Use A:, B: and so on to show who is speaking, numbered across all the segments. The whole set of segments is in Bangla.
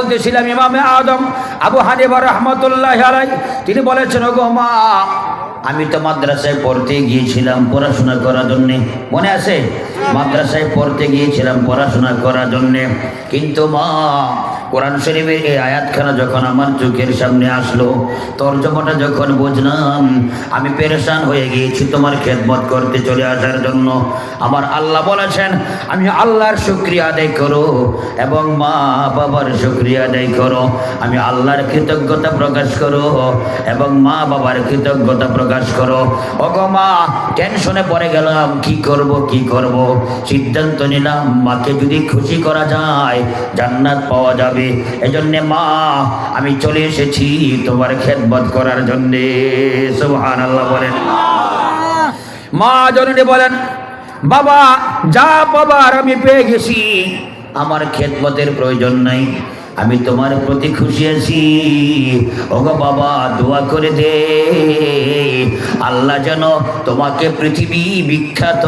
A: বলতেছিলাম ইমামে আদম, আবু হানিবা রহমতুল্লাহ তিনি বলেছেন, ওগো মা, আমি তো মাদ্রাসায় পড়তে গিয়েছিলাম পড়াশোনা করার জন্যে। মনে আছে? মাদ্রাসায় পড়তে গিয়েছিলাম পড়াশোনা করার জন্যে। কিন্তু মা কোরআন শরীফের এই আয়াতখানা যখন আমার চোখের সামনে আসলো, তর্জমাটা যখন বুঝলাম, আমি পেরেশান হয়ে গিয়েছি তোমার খেদমত করতে চলে আসার জন্য। আমার আল্লাহ বলেছেন, আমি আল্লাহর শুক্রিয়া আদায় করো এবং মা বাবার শুক্রিয়া আদায় করো। আমি আল্লাহর কৃতজ্ঞতা প্রকাশ করো এবং মা বাবার কৃতজ্ঞতা প্রকাশ করো। ওগো মা, টেনশনে পড়ে গেলাম, কি করব কি করব? সিদ্ধান্ত নিলাম, মাকে যদি খুশি করা যায়, জান্নাত পাওয়া যাবে। এজন্য মা, আমি চলে এসেছি তোমার খেদমত করার জন্যে। সুবহান আল্লাহ বলেন। মা জননী বলেন, বাবা, যা বাবার আমি পেয়ে গেছি। আমার খেদমতের প্রয়োজন নাই, আমি তোমার প্রতি খুশি আছি। ওগো বাবা, দোয়া করে দে। আল্লাহ যেন তোমাকে পৃথিবী বিখ্যাত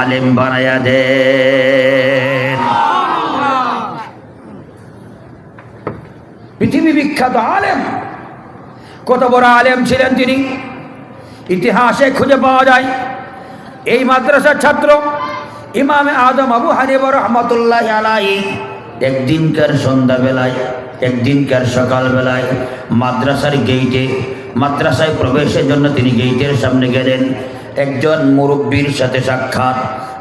A: আলেম বানায়া দেন পৃথিবী বিখ্যাত আলেম। কত বড় আলেম ছিলেন তিনি? ইতিহাসে খুঁজে পাওয়া যায়। এই মাদ্রাসার ছাত্র ইমামে আদম আবু হানিবা রহমতুল্লাহ আলাই একদিনকার সন্ধ্যাবেলায়, একদিনকার সকালবেলায় মাদ্রাসার গেইটে মাদ্রাসায় প্রবেশের জন্য তিনি গেইটের সামনে গেলেন। একজন মুরব্বীর সাথে সাক্ষাৎ,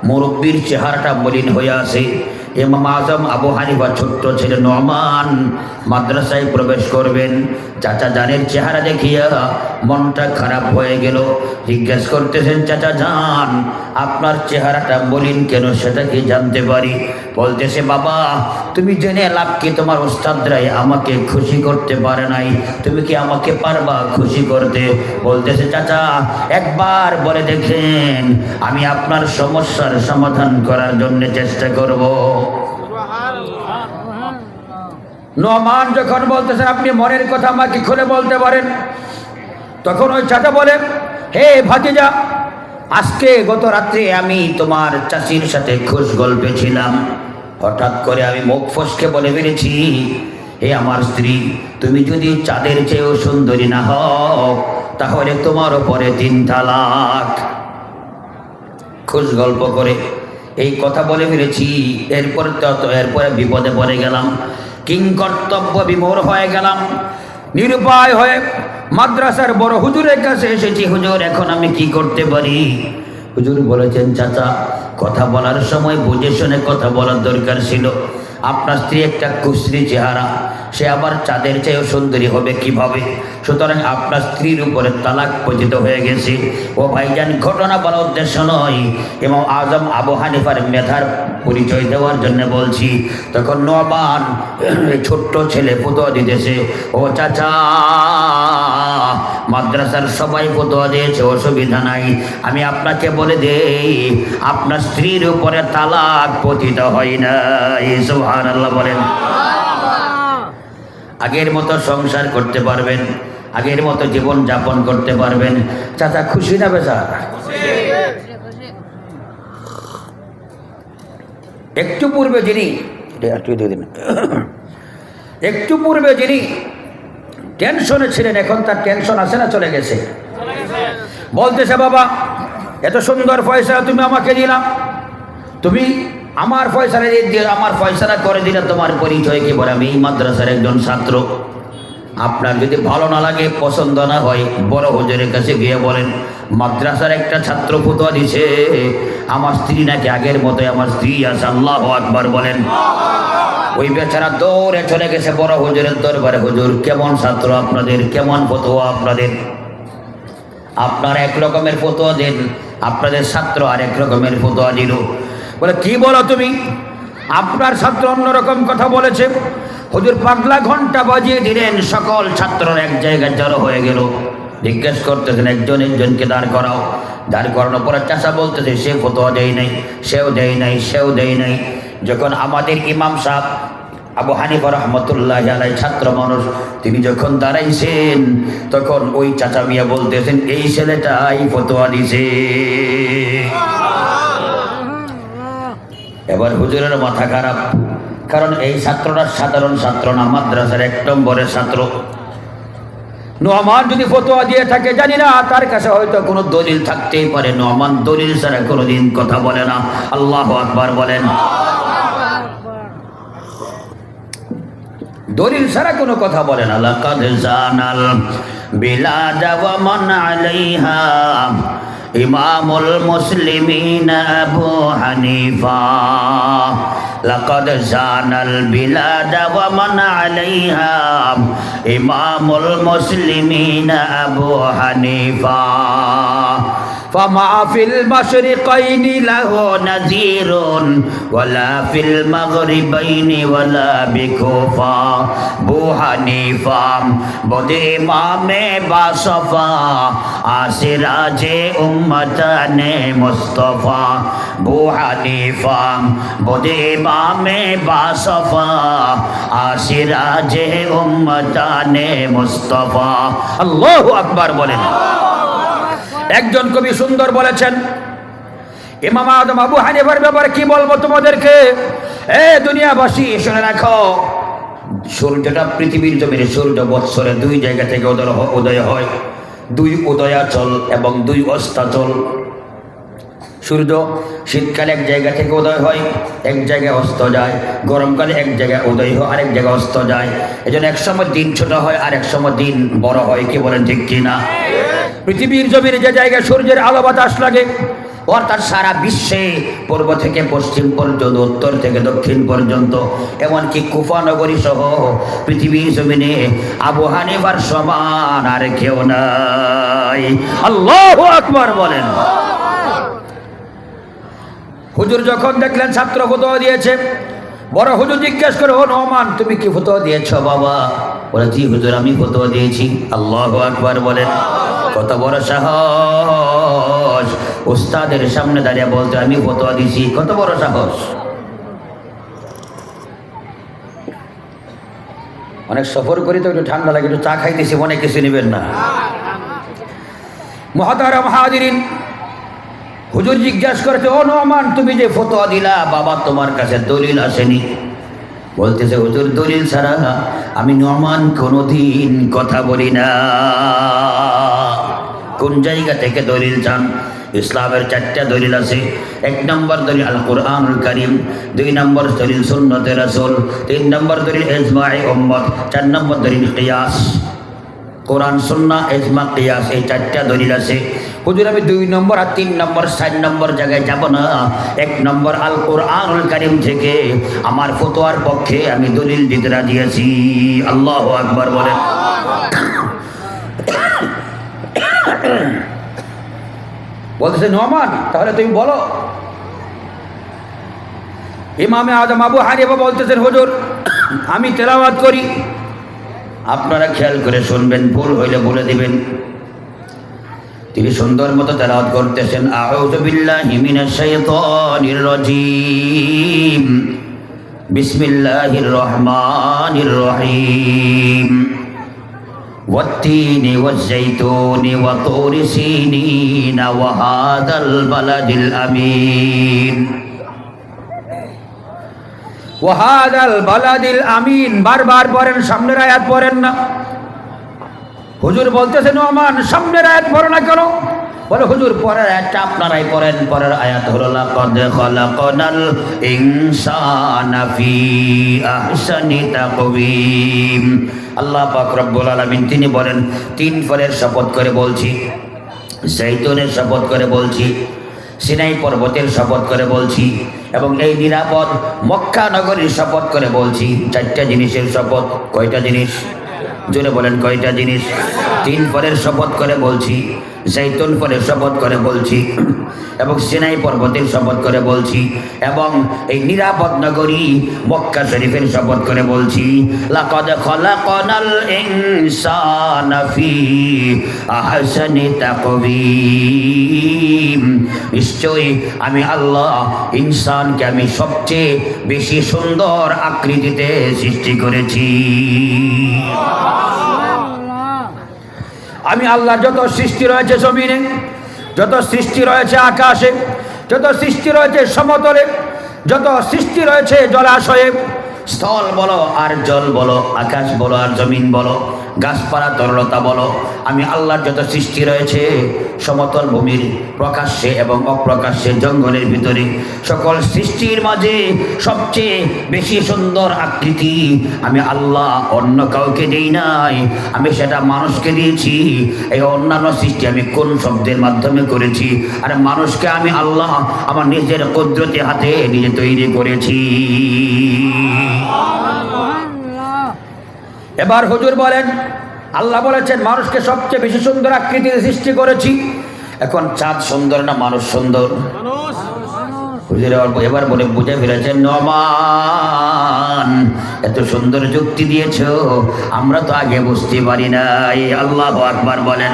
A: মুরব্বীর চেহারাটা মলিন হয়ে আছে। ইমাম আজম আবু হানিফা ছোট্ট ছেলে নমান মাদ্রাসায় প্রবেশ করবেন। চাচা জানের চেহারা দেখিয়া মনটা খারাপ হয়ে গেল। জিজ্ঞেস করতেছেন, চাচা জান, আপনার চেহারাটা বলিন কেন সেটা কি জানতে পারি? বলতেছে, বাবা, তুমি জেনে লাভ কি? তোমার ওস্তাদরাই আমাকে খুশি করতে পারে নাই। তুমি কি আমাকে পারবা খুশি করতে? বলতেছে, চাচা, একবার বলে দেখেন, আমি আপনার সমস্যার সমাধান করার জন্য চেষ্টা করব। নোমান যখন বলতেছেন, আপনি মনের কথা আমাকে খুলে বলতে পারেন? তখন ওই চাচা বলেন হে ভাতিজা, আজকে গত রাত্রে আমি তোমার চাষির সাথে খুশ গল্পে ছিলাম। হঠাৎ করে আমি মুখ ফসকে বলে বেড়েছি হে আমার স্ত্রী, তুমি যদি চাঁদের চেয়েও সুন্দরী না হও, তাহলে তোমার ওপরে তিন তালাক। খুশ গল্প করে এই কথা বলে ফেলেছি। এরপর তত এরপরে বিপদে পড়ে গেলাম। কিং কর্তব্য বিমোর হয়ে গেলাম। নিরুপায় হয়ে মাদ্রাসার বড় হুজুরের কাছে এসেছি, হুজুর, এখন আমি কি করতে পারি? হুজুর বলেছেন, চাচা, কথা বলার সময় বুঝে শুনে কথা বলার দরকার ছিল। আপনার স্ত্রী একটা কুশ্রী চেহারা, সে আবার চাঁদের চেয়েও সুন্দরী হবে কীভাবে? সুতরাং আপনার স্ত্রীর উপরে তালাক পতিত হয়ে গেছে। ও ভাইজান, ঘটনা বলার উদ্দেশ্য নয়। এবং আজম আবু হানিফার মেধার পরিচয় দেওয়ার জন্য বলছি, তখন নবান ছোট্ট ছেলে পুতোয়া দিতেছে, ও চাচা, মাদ্রাসার সবাই পুতোয়া দিয়েছে, অসুবিধা নাই, আমি আপনাকে বলে দেই, আপনার স্ত্রীর উপরে তালাক পতিত হয় না এই সুবহান আল্লাহ বলেন। আগের মতো সংসার করতে পারবেন, আগের মতো জীবন যাপন করতে পারবেন। চাচা খুশি না বেচার? একটু পূর্বে যিনি একটু দিয়ে দিন। একটু পূর্বে যিনি টেনশনে ছিলেন এখন তার টেনশন আছে না চলে গেছে? বলতেছে বাবা এত সুন্দর পয়সা তুমি আমাকে দিলাম তুমি আমার ফয়সালা দিয়ে আমার ফয়সালা করে দিলে তোমার পরিচয় কি বলে? আমি এই মাদ্রাসার একজন ছাত্র। আপনার যদি ভালো না লাগে পছন্দ না হয় বড় হুজুরের কাছে গিয়ে বলেন মাদ্রাসার একটা ছাত্র ফুতোয়া দিছে। আমার স্ত্রী নাকি আগের মতোই আমার স্ত্রী আছে, আল্লাহ আকবার বলেন। ওই বেচারা দৌড়ে চলে গেছে বড় হুজুরের দরবারে। হুজুর, কেমন ছাত্র আপনাদের? কেমন ফতোয়া আপনাদের? আপনার এক রকমের ফতোয়া দেন, আপনাদের ছাত্র আর এক রকমের ফতোয়া দিল। বলে, কি বলো তুমি? আপনার ছাত্র অন্যরকম কথা বলেছে। হুজুর পাগলা ঘণ্টা বাজিয়ে দিলেন, সকল ছাত্ররা এক জায়গায় জড়ো হয়ে গেল। জিজ্ঞেস করতেছেন, একজন একজনকে দাঁড় করাও। দাঁড় করানোর পরে চাষা বলতেছে, সে ফতোয়া দেয় নাই, সেও দেয় নাই, সেও দেয় নাই। যখন আমাদের ইমাম সাহেব আবু হানিফা রহমতুল্লাহ আলাই ছাত্র মানুষ, তিনি যখন দাঁড়াইছেন, তখন ওই চাচা মিয়া বলতেছেন, এই ছেলেটাই ফতোয়া দিছে। এবার হুজুরের মাথা খারাপ, কারণ এই ছাত্রটা সাধারণ ছাত্র না, মাদ্রাসার এক নম্বরের ছাত্র। নোমান যদি ফতোয়া দিয়ে থাকে, জানি না তার কাছে হয়তো কোনো দলিল থাকতেই পারে। নোমান দলিল ছাড়া কোনোদিন কথা বলে না। আল্লাহ আকবার বলেন। দলিল ছাড়া কোনো কথা বলে না। লাকাদ জানাল বিলাদ ওয়া মান আলাইহা। ইমামুল মুসলিমিন আবু হানিফা। জানাল বিলাদ ওয়া মান আলাইহা ইমামুল মুসলিমিন আবু হানিফা فما في المشرقين له نذير ولا في المغربين ولا بكوفا بو حنيفة بود امام باصفا آسراج امتان مصطفى بو حنيفة بود امام باصفا آسراج امتان مصطفى الله اكبر بولنا একজন কবি সুন্দর বলেছেন, ইমাম আদম আবু হানিফার ব্যাপারে কি বলব তোমাদেরকে? এ দুনিয়াবাসী, শুনে রাখো। সূর্যটা পৃথিবীর জমিনে সূর্য বৎসরে দুই জায়গা থেকে উদয় উদয় হয়। দুই উদয়াচল এবং দুই অস্তাচল। সূর্য শীতকালে এক জায়গা থেকে উদয় হয়, এক জায়গায় অস্ত যায়। গরমকালে এক জায়গায় উদয় হয়, আরেক জায়গায় অস্ত যায়। এই জন্য এক সময় দিন ছোট হয় আর এক সময় দিন বড় হয়। কি বলেন ঠিক কিনা? পৃথিবীর জমির যে জায়গায় সূর্যের আলো বাতাস লাগে অর্থাৎ সারা বিশ্বে পূর্ব থেকে পশ্চিম পর্যন্ত, উত্তর থেকে দক্ষিণ পর্যন্ত, এমনকি কুফানগরী সহ পৃথিবীর জমিনে আবু হানিফার সমান আর কেউ নাই। আল্লাহ আকবার বলেন। হুজুর যখন দেখলেন ছাত্র ফতোয়া দিয়েছে, বড় হুজুর জিজ্ঞেস করে, ও নমান, তুমি কি ফতোয়া দিয়েছ বাবা? বলে, জি হুজুর, আমি ফতোয়া দিয়েছি। আল্লাহ আকবার বলেন। কত বড় সাহস। উস্তাদের সামনে দাঁড়িয়ে বলতে, আমি ফতোয়া দিয়েছি কত বড় সাহস? অনেক সফর করি তো, একটু ঠান্ডা লাগে, একটু চা খাইতেছি, মনে কিছু নেবেন না। মহাতারা মহাদিন হুজুর জিজ্ঞাসা করেছে, ও নমান, তুমি যে ফতোয়া দিলা, বাবা তোমার কাছে দলিল আসেনি। বলতেছে, হুজুর, দলিল ছাড়া আমি নমান কোনোদিন কথা বলি না। কোন জায়গা থেকে দলিল চান? ইসলামের চারটা দলিল আছে। এক নম্বর দলিল আল কোরআনুল করিম, দুই নম্বর দলিল সুন্নতে রাসূল, তিন নম্বর দলিল ইজমা'i উম্মত, চার নম্বর দলিল কিয়াস। কোরআন সুন্না এজমা কিয়াস এই চারটা দলিল আছে। হুজুর, আমি দুই নম্বর আর তিন নম্বর, চার নম্বর জায়গায় যাব না। এক নম্বর আল কোরআনুল কারিম থেকে আমার ফতোয়ার পক্ষে আমি দলিল দিতে রাজি আছি। আল্লাহ আকবার বলেন। বলতেছে নোমান, তাহলে তুমি বলো। ইমামে আজম আবু হানিফা বলতেছেন, হুজুর, আমি তেলাওয়াত করি। আপনারা খেয়াল করে শুনবেন, ভুল হইলে বলে দিবেন। তিনি সুন্দর মতো তেলাওয়াত করতেছেন। আউযু বিসমিল্লাহির রহমানির রহিম। والتين والزيتون وطور سينين وهذا البلد الأمين ওয়াহাদাল বালাদিল আমিন বারবার পড়েন সামনের আয়াত পড়েন না হুজুর বলতেছেন ওমান সামনের আয়াত পড়ে না কেন বলে, হুজুর, পরের আয়াতটা আপনারাই পড়েন। পরের আয়াত হলো, লাকাদ খালাকনাল ইনসানা ফি আহসানি তাকওয়িম। আল্লাহ পাক রব্বুল আলামিন তিনি বলেন, তিন ফলের শপথ করে বলছি জৈতুনের শপথ করে বলছি, সিনাই পর্বতের শপথ করে বলছি এবং এই নিরাপদ মক্কা নগরীর শপথ করে বলছি। চারটা জিনিসের শপথ, কয়টা জিনিস? জোরে বলেন, কয়টা জিনিস? তিন ফলের শপথ করে বলছি জৈতুন ফলের শপথ করে বলছি, এবং সিনাই পর্বতের শপথ করে বলছি, এবং এই নিরাপদ নগরী মক্কা শরীফের শপথ করে বলছি, লাকাদ খলাকনাল ইনসানা আহসানি তাকওয়িম। নিশ্চয়ই আমি আল্লাহ ইনসানকে আমি সবচেয়ে বেশি সুন্দর আকৃতিতে সৃষ্টি করেছি। আমি আল্লাহর যত সৃষ্টি রয়েছে জমিনে, যত সৃষ্টি রয়েছে আকাশে, যত সৃষ্টি রয়েছে সমতলে, যত সৃষ্টি রয়েছে জলাশয়ে, স্থল বলো আর জল বলো, আকাশ বলো আর জমিন বলো গাছপালা তরলতা বলো। আমি আল্লাহর যত সৃষ্টি রয়েছে, সমতল ভূমির প্রকাশ্যে এবং অপ্রকাশ্যে জঙ্গলের ভিতরে, সকল সৃষ্টির মাঝে সবচেয়ে বেশি সুন্দর আকৃতি আমি আল্লাহ, অন্য কাউকে দিই নাই। আমি সেটা মানুষকে দিয়েছি। এই অন্যান্য সৃষ্টি আমি কোন শব্দের মাধ্যমে করেছি? আর মানুষকে আমি আল্লাহ আমার নিজের কুদরতি হাতে নিজে তৈরি করেছি। এবার হুজুর বলেন আল্লাহ বলেছেন মানুষকে সবচেয়ে বেশি সুন্দর আকৃতির সৃষ্টি করেছি। এখন চাঁদ সুন্দর না মানুষ সুন্দর? হুজুর এবার- এবার বলে বুঝে ফেলেছেন নমান এত সুন্দর যুক্তি দিয়েছ আমরা তো আগে বুঝতে পারি নাই। আল্লাহ আকবার বলেন।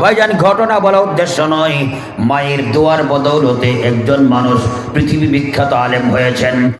A: ভাইজান ঘটনা বলা উদ্দেশ্য নয় মায়ের দোয়ার বদৌলতে একজন মানুষ পৃথিবী বিখ্যাত আলেম হয়েছেন।